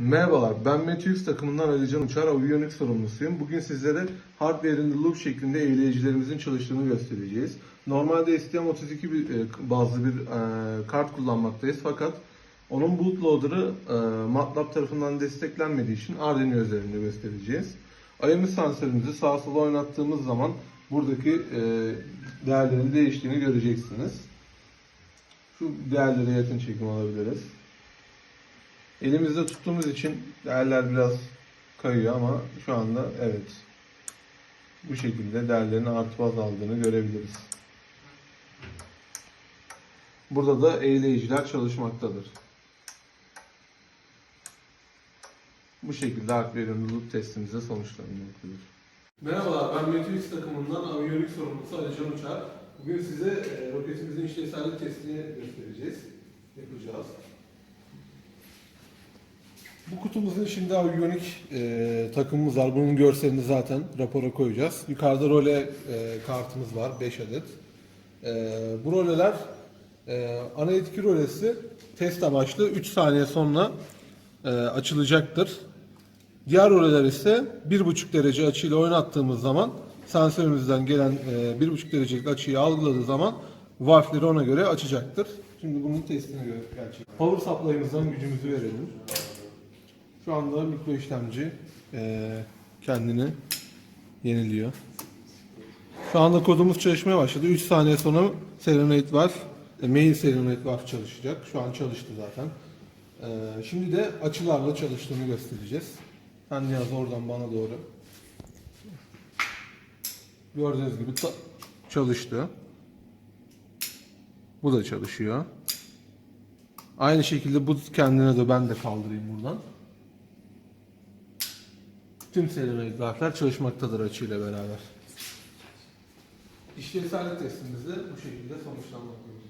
Merhabalar, ben Meteus takımından Alican Uçar, aviyonik sorumlusuyum. Bugün sizlere hardware loop şeklinde eğleyicilerimizin çalıştığını göstereceğiz. Normalde STM32 bir, e, bazlı bir e, kart kullanmaktayız fakat onun bootloader'ı e, MATLAB tarafından desteklenmediği için Arduino üzerinde göstereceğiz. IMU sensörümüzü sağa sola oynattığımız zaman buradaki e, değerlerin değiştiğini göreceksiniz. Şu değerlere yakın çekim alabiliriz. Elimizde tuttuğumuz için değerler biraz kayıyor ama şu anda evet bu şekilde değerlerin artıp azaldığını görebiliriz. Burada da eğleyiciler çalışmaktadır. Bu şekilde hardware loop testimize sonuçlanmaktadır. Merhabalar, ben Meteorix takımından aviyonik sorumlusu Ali Can Uçar. Bugün size e, roketimizin işlevsellik testini göstereceğiz, yapacağız. Bu kutumuzun içinde aviyonik e, takımımız var. Bunun görselini zaten rapora koyacağız. Yukarıda role e, kartımız var 5 adet. E, bu roleler e, ana etki rolesi test amaçlı 3 saniye sonra e, açılacaktır. Diğer roleler ise 1,5 derece açıyla oynattığımız zaman sensörümüzden gelen e, 1,5 derecelik açıyı algıladığı zaman valfleri ona göre açacaktır. Şimdi bunun testini göre gerçek. Power supply'ımızdan gücümüzü verelim. Şu anda mikro işlemci eee, kendini yeniliyor. Şu anda kodumuz çalışmaya başladı. 3 saniye sonra Serenade var. E, main Serenade var çalışacak. Şu an çalıştı zaten. Eee, şimdi de açılarla çalıştığını göstereceğiz. Sen yaz oradan bana doğru. Gördüğünüz gibi çalıştı. Bu da çalışıyor. Aynı şekilde bu kendine de ben de kaldırayım buradan. Tüm seri grafler çalışmaktadır açıyla beraber. İşlevsellik testimizde bu şekilde sonuçlanmaktadır.